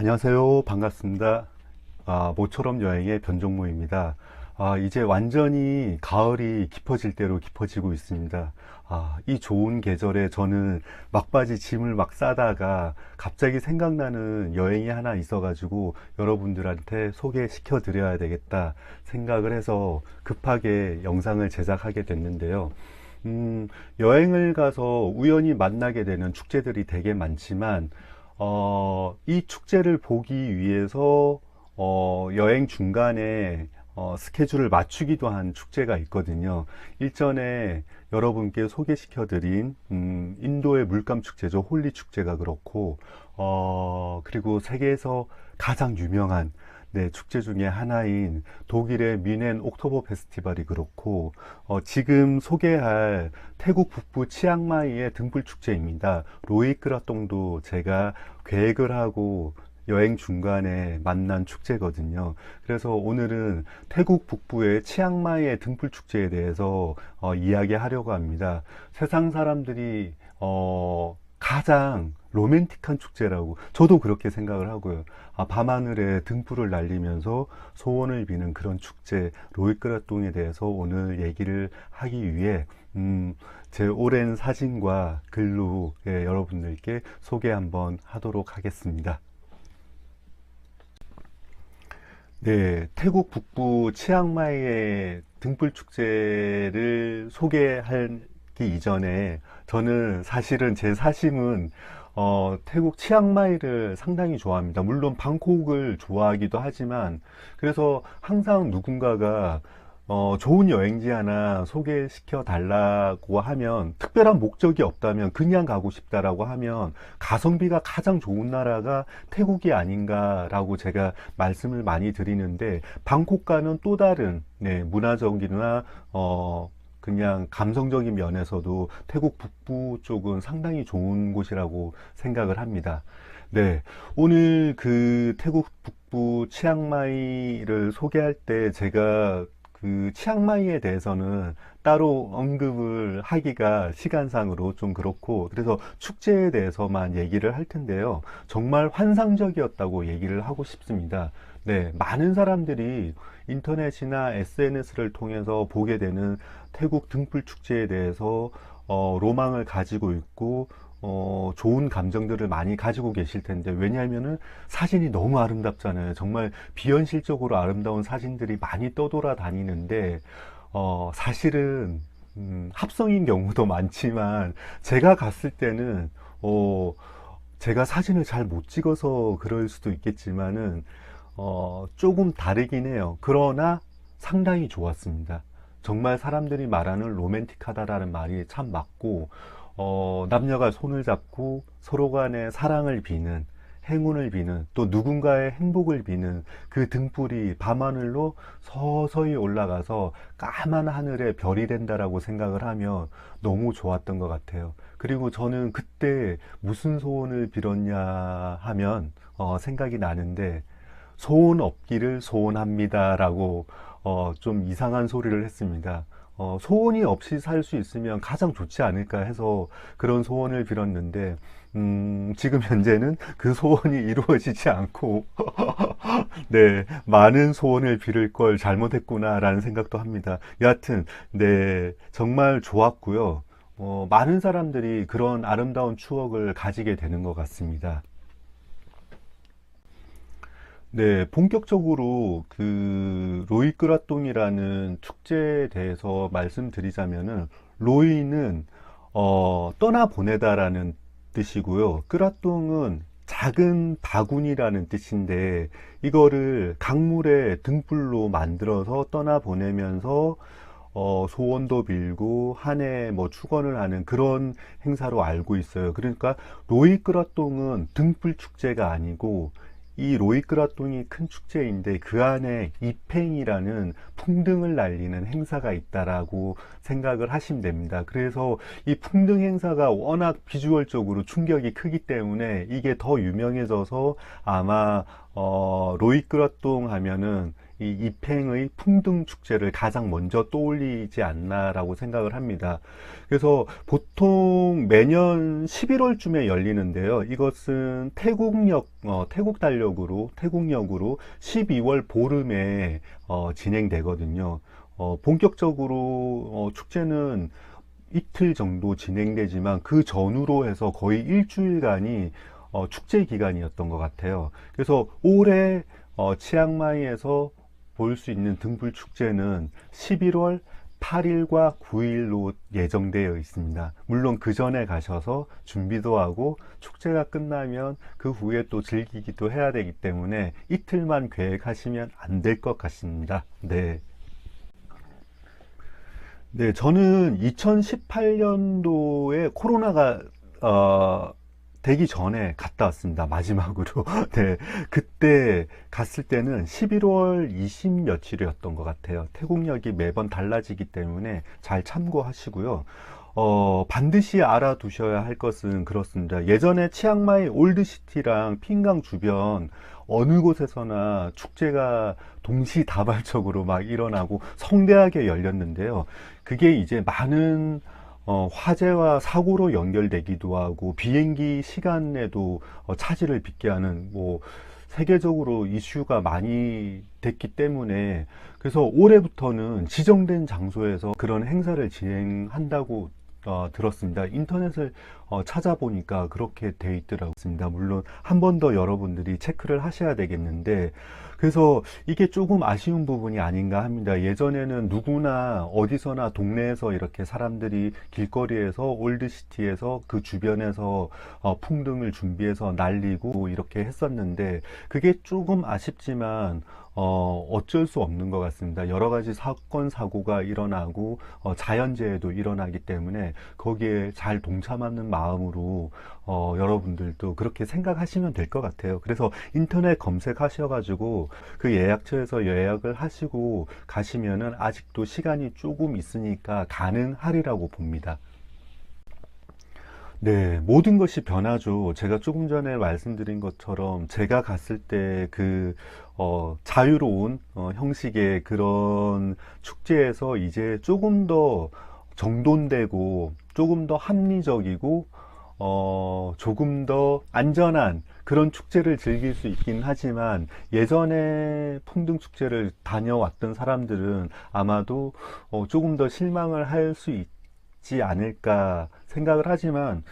안녕하세요. 반갑습니다. 아, 모처럼 여행의 변종모입니다. 아, 이제 완전히 가을이 깊어질 대로 깊어지고 있습니다. 아, 이 좋은 계절에 저는 막바지 짐을 막 싸다가 갑자기 생각나는 여행이 하나 있어 가지고 여러분들한테 소개시켜 드려야 되겠다 생각을 해서 급하게 영상을 제작하게 됐는데요. 음, 여행을 가서 우연히 만나게 되는 축제들이 되게 많지만, 어, 이 축제를 보기 위해서, 어, 여행 중간에, 어, 스케줄을 맞추기도 한 축제가 있거든요. 일전에 여러분께 소개시켜 드린, 음, 인도의 물감 축제죠. 홀리 축제가 그렇고, 어, 그리고 세계에서 가장 유명한 네, 축제 중에 하나인 독일의 뮌헨 옥토버 페스티벌이 그렇고 어, 지금 소개할 태국 북부 치앙마이의 등불 축제입니다. 로이크라똥도 제가 계획을 하고 여행 중간에 만난 축제거든요. 그래서 오늘은 태국 북부의 치앙마이의 등불 축제에 대해서 어, 이야기하려고 합니다. 세상 사람들이 어, 가장 로맨틱한 축제라고 저도 그렇게 생각을 하고요. 아, 밤하늘에 등불을 날리면서 소원을 비는 그런 축제 로이크라똥에 대해서 오늘 얘기를 하기 위해 음, 제 오랜 사진과 글로 예, 여러분들께 소개 한번 하도록 하겠습니다. 네, 태국 북부 치앙마이의 등불 축제를 소개 하기 이전에 저는 사실은 제 사심은 어, 태국 치앙마이를 상당히 좋아합니다. 물론 방콕을 좋아하기도 하지만 그래서 항상 누군가가 어, 좋은 여행지 하나 소개시켜 달라고 하면 특별한 목적이 없다면 그냥 가고 싶다라고 하면 가성비가 가장 좋은 나라가 태국이 아닌가라고 제가 말씀을 많이 드리는데 방콕과는 또 다른 네, 문화적이나 어, 그냥 감성적인 면에서도 태국 북부 쪽은 상당히 좋은 곳이라고 생각을 합니다. 네. 오늘 그 태국 북부 치앙마이를 소개할 때 제가 그 치앙마이에 대해서는 따로 언급을 하기가 시간상으로 좀 그렇고 그래서 축제에 대해서만 얘기를 할 텐데요. 정말 환상적이었다고 얘기를 하고 싶습니다. 네, 많은 사람들이 인터넷이나 SNS를 통해서 보게 되는 태국 등불 축제에 대해서 어, 로망을 가지고 있고 어, 좋은 감정들을 많이 가지고 계실 텐데, 왜냐하면은 사진이 너무 아름답잖아요. 정말 비현실적으로 아름다운 사진들이 많이 떠돌아 다니는데, 어, 사실은, 음, 합성인 경우도 많지만, 제가 갔을 때는, 어, 제가 사진을 잘 못 찍어서 그럴 수도 있겠지만은, 어, 조금 다르긴 해요. 그러나 상당히 좋았습니다. 정말 사람들이 말하는 로맨틱하다라는 말이 참 맞고, 어, 남녀가 손을 잡고 서로 간의 사랑을 비는, 행운을 비는, 또 누군가의 행복을 비는 그 등불이 밤하늘로 서서히 올라가서 까만 하늘에 별이 된다라고 생각을 하면 너무 좋았던 것 같아요. 그리고 저는 그때 무슨 소원을 빌었냐 하면, 어, 생각이 나는데, 소원 없기를 소원합니다라고 어, 좀 이상한 소리를 했습니다. 어, 소원이 없이 살 수 있으면 가장 좋지 않을까 해서 그런 소원을 빌었는데 음, 지금 현재는 그 소원이 이루어지지 않고 네, 많은 소원을 빌을 걸 잘못했구나라는 생각도 합니다. 여하튼 네, 정말 좋았고요. 어, 많은 사람들이 그런 아름다운 추억을 가지게 되는 것 같습니다. 네, 본격적으로 그 로이 끄라똥이라는 축제에 대해서 말씀드리자면은 로이는 어, 떠나보내다라는 뜻이고요. 끄라똥은 작은 바구니라는 뜻인데 이거를 강물에 등불로 만들어서 떠나보내면서 어, 소원도 빌고 한 해 뭐 축원을 하는 그런 행사로 알고 있어요. 그러니까 로이 끄라똥은 등불 축제가 아니고 이 로이끄라똥이 큰 축제인데 그 안에 입행이라는 풍등을 날리는 행사가 있다라고 생각을 하시면 됩니다. 그래서 이 풍등 행사가 워낙 비주얼적으로 충격이 크기 때문에 이게 더 유명해져서 아마 어, 로이끄라똥 하면은 이 입행의 풍등 축제를 가장 먼저 떠올리지 않나라고 생각을 합니다. 그래서 보통 매년 11월쯤에 열리는데요. 이것은 태국역, 어, 태국 달력으로, 태국역으로 12월 보름에 어, 진행되거든요. 어, 본격적으로 어, 축제는 이틀 정도 진행되지만 그 전후로 해서 거의 일주일간이 어, 축제 기간이었던 것 같아요. 그래서 올해 어, 치앙마이에서 볼 수 있는 등불 축제는 11월 8일과 9일로 예정되어 있습니다. 물론 그 전에 가셔서 준비도 하고 축제가 끝나면 그 후에 또 즐기기도 해야 되기 때문에 이틀만 계획하시면 안 될 것 같습니다. 네. 네, 저는 2018년도에 코로나가 어, 되기 전에 갔다 왔습니다. 마지막으로. 네, 그때 갔을 때는 11월 20 며칠이었던 것 같아요. 태국역이 매번 달라지기 때문에 잘 참고하시고요. 어, 반드시 알아두셔야 할 것은 그렇습니다. 예전에 치앙마이 올드시티랑 핑강 주변 어느 곳에서나 축제가 동시다발적으로 막 일어나고 성대하게 열렸는데요. 그게 이제 많은 어, 화재와 사고로 연결되기도 하고 비행기 시간에도 어, 차질을 빚게 하는 뭐 세계적으로 이슈가 많이 됐기 때문에 그래서 올해부터는 지정된 장소에서 그런 행사를 진행한다고 어, 들었습니다. 인터넷을 어, 찾아보니까 그렇게 돼 있더라고요. 물론 한 번 더 여러분들이 체크를 하셔야 되겠는데 그래서 이게 조금 아쉬운 부분이 아닌가 합니다. 예전에는 누구나 어디서나 동네에서 이렇게 사람들이 길거리에서 올드시티에서 그 주변에서 어, 풍등을 준비해서 날리고 이렇게 했었는데 그게 조금 아쉽지만 어, 어쩔 수 없는 것 같습니다. 여러 가지 사건, 사고가 일어나고, 어, 자연재해도 일어나기 때문에 거기에 잘 동참하는 마음으로, 어, 여러분들도 그렇게 생각하시면 될 것 같아요. 그래서 인터넷 검색하셔가지고 그 예약처에서 예약을 하시고 가시면은 아직도 시간이 조금 있으니까 가능하리라고 봅니다. 네, 모든 것이 변하죠. 제가 조금 전에 말씀드린 것처럼 제가 갔을 때 그, 어, 자유로운 어, 형식의 그런 축제에서 이제 조금 더 정돈되고 조금 더 합리적이고 어, 조금 더 안전한 그런 축제를 즐길 수 있긴 하지만 예전에 풍등 축제를 다녀왔던 사람들은 아마도 어, 조금 더 실망을 할 수 있지 않을까 생각을 하지만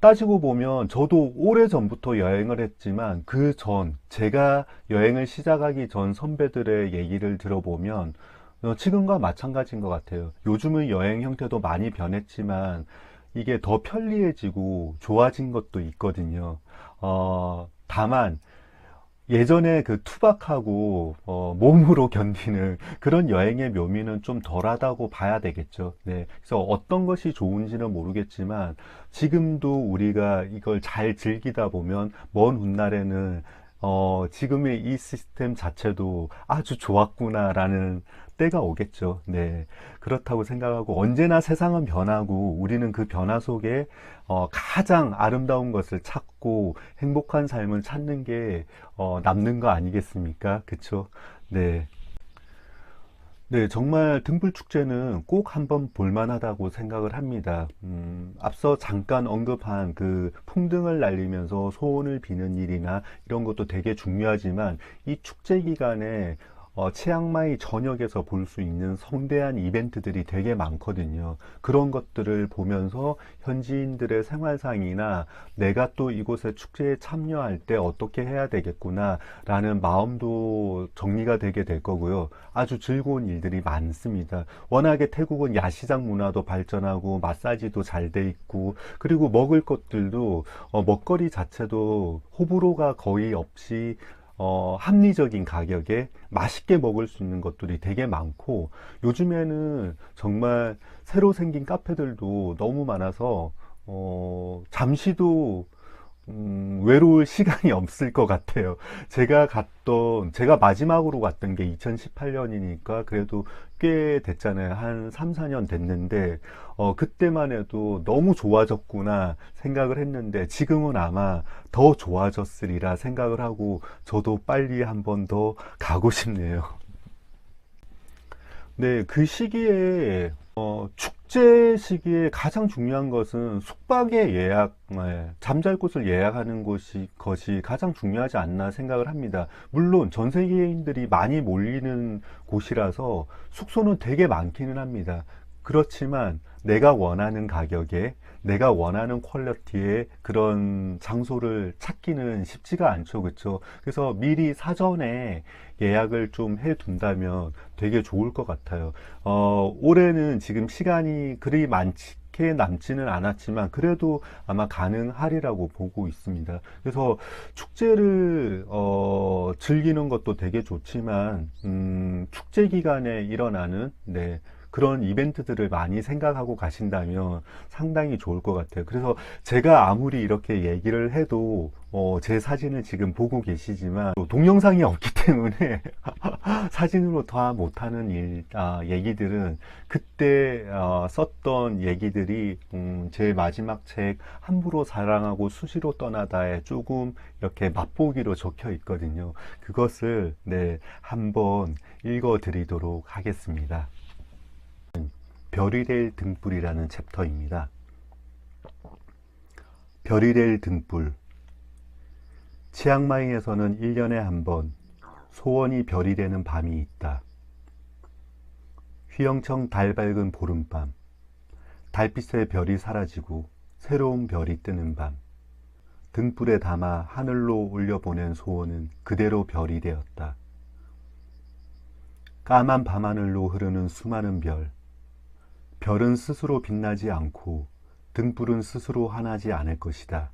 따지고 보면 저도 오래 전부터 여행을 했지만 그 전 제가 여행을 시작하기 전 선배들의 얘기를 들어보면 어, 지금과 마찬가지인 것 같아요. 요즘의 여행 형태도 많이 변했지만 이게 더 편리해지고 좋아진 것도 있거든요. 어, 다만 예전에 그 투박하고 어, 몸으로 견디는 그런 여행의 묘미는 좀 덜하다고 봐야 되겠죠. 네. 그래서 어떤 것이 좋은지는 모르겠지만 지금도 우리가 이걸 잘 즐기다 보면 먼 훗날에는 어, 지금의 이 시스템 자체도 아주 좋았구나라는 때가 오겠죠. 네. 그렇다고 생각하고 언제나 세상은 변하고 우리는 그 변화 속에 어, 가장 아름다운 것을 찾고 행복한 삶을 찾는 게 어, 남는 거 아니겠습니까? 그쵸? 네. 네, 정말 등불 축제는 꼭 한번 볼만하다고 생각을 합니다. 음, 앞서 잠깐 언급한 그 풍등을 날리면서 소원을 비는 일이나 이런 것도 되게 중요하지만 이 축제 기간에 어, 치앙마이 전역에서 볼 수 있는 성대한 이벤트들이 되게 많거든요. 그런 것들을 보면서 현지인들의 생활상이나 내가 또 이곳의 축제에 참여할 때 어떻게 해야 되겠구나 라는 마음도 정리가 되게 될 거고요. 아주 즐거운 일들이 많습니다. 워낙에 태국은 야시장 문화도 발전하고 마사지도 잘 돼 있고 그리고 먹을 것들도 어, 먹거리 자체도 호불호가 거의 없이 어, 합리적인 가격에 맛있게 먹을 수 있는 것들이 되게 많고 요즘에는 정말 새로 생긴 카페들도 너무 많아서 어, 잠시도 음, 외로울 시간이 없을 것 같아요. 제가 갔던, 제가 마지막으로 갔던 게 2018년이니까 그래도 꽤 됐잖아요. 한 3, 4년 됐는데, 어, 그때만 해도 너무 좋아졌구나 생각을 했는데, 지금은 아마 더 좋아졌으리라 생각을 하고, 저도 빨리 한 번 더 가고 싶네요. 네, 그 시기에, 어, 축제 시기에 가장 중요한 것은 숙박의 예약, 예, 잠잘 곳을 예약하는 것이, 것이 가장 중요하지 않나 생각을 합니다. 물론 전 세계인들이 많이 몰리는 곳이라서 숙소는 되게 많기는 합니다. 그렇지만 내가 원하는 가격에 내가 원하는 퀄리티의 그런 장소를 찾기는 쉽지가 않죠. 그렇죠? 그래서 미리 사전에 예약을 좀 해둔다면 되게 좋을 것 같아요. 어, 올해는 지금 시간이 그리 많게 남지는 않았지만 그래도 아마 가능하리라고 보고 있습니다. 그래서 축제를 어, 즐기는 것도 되게 좋지만 음, 축제 기간에 일어나는 네, 그런 이벤트들을 많이 생각하고 가신다면 상당히 좋을 것 같아요. 그래서 제가 아무리 이렇게 얘기를 해도 어, 제 사진을 지금 보고 계시지만 또 동영상이 없기 때문에 사진으로 다 못하는 일, 아, 얘기들은 그때 어, 썼던 얘기들이 음, 제 마지막 책 함부로 사랑하고 수시로 떠나다에 조금 이렇게 맛보기로 적혀 있거든요. 그것을 네, 한번 읽어 드리도록 하겠습니다. 별이 될 등불이라는 챕터입니다. 별이 될 등불. 치앙마이에서는 1년에 한 번 소원이 별이 되는 밤이 있다. 휘영청 달 밝은 보름밤. 달빛의 별이 사라지고 새로운 별이 뜨는 밤. 등불에 담아 하늘로 올려보낸 소원은 그대로 별이 되었다. 까만 밤하늘로 흐르는 수많은 별. 별은 스스로 빛나지 않고 등불은 스스로 환하지 않을 것이다.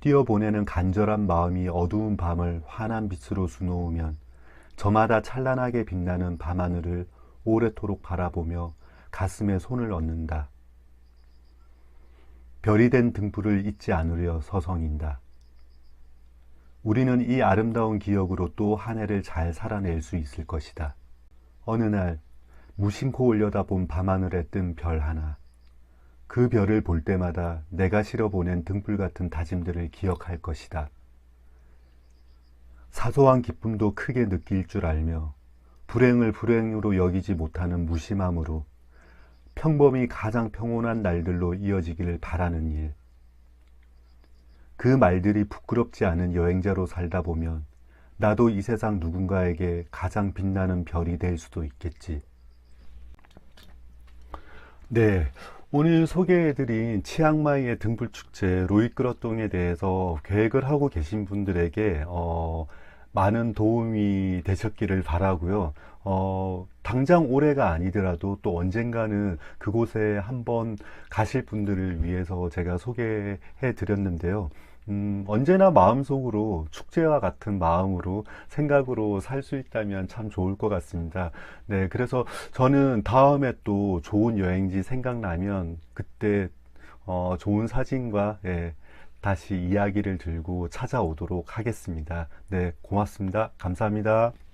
뛰어보내는 간절한 마음이 어두운 밤을 환한 빛으로 수놓으면 저마다 찬란하게 빛나는 밤하늘을 오래도록 바라보며 가슴에 손을 얹는다. 별이 된 등불을 잊지 않으려 서성인다. 우리는 이 아름다운 기억으로 또 한 해를 잘 살아낼 수 있을 것이다. 어느 날 무심코 올려다본 밤하늘에 뜬 별 하나. 그 별을 볼 때마다 내가 실어 보낸 등불 같은 다짐들을 기억할 것이다. 사소한 기쁨도 크게 느낄 줄 알며 불행을 불행으로 여기지 못하는 무심함으로 평범이 가장 평온한 날들로 이어지기를 바라는 일. 그 말들이 부끄럽지 않은 여행자로 살다 보면 나도 이 세상 누군가에게 가장 빛나는 별이 될 수도 있겠지. 네. 오늘 소개해드린 치앙마이의 등불 축제 로이끄러똥에 대해서 계획을 하고 계신 분들에게 어, 많은 도움이 되셨기를 바라고요. 어, 당장 올해가 아니더라도 또 언젠가는 그곳에 한번 가실 분들을 위해서 제가 소개해 드렸는데요. 음, 언제나 마음속으로 축제와 같은 마음으로 생각으로 살 수 있다면 참 좋을 것 같습니다. 네, 그래서 저는 다음에 또 좋은 여행지 생각나면 그때 어, 좋은 사진과 예, 다시 이야기를 들고 찾아오도록 하겠습니다. 네, 고맙습니다. 감사합니다.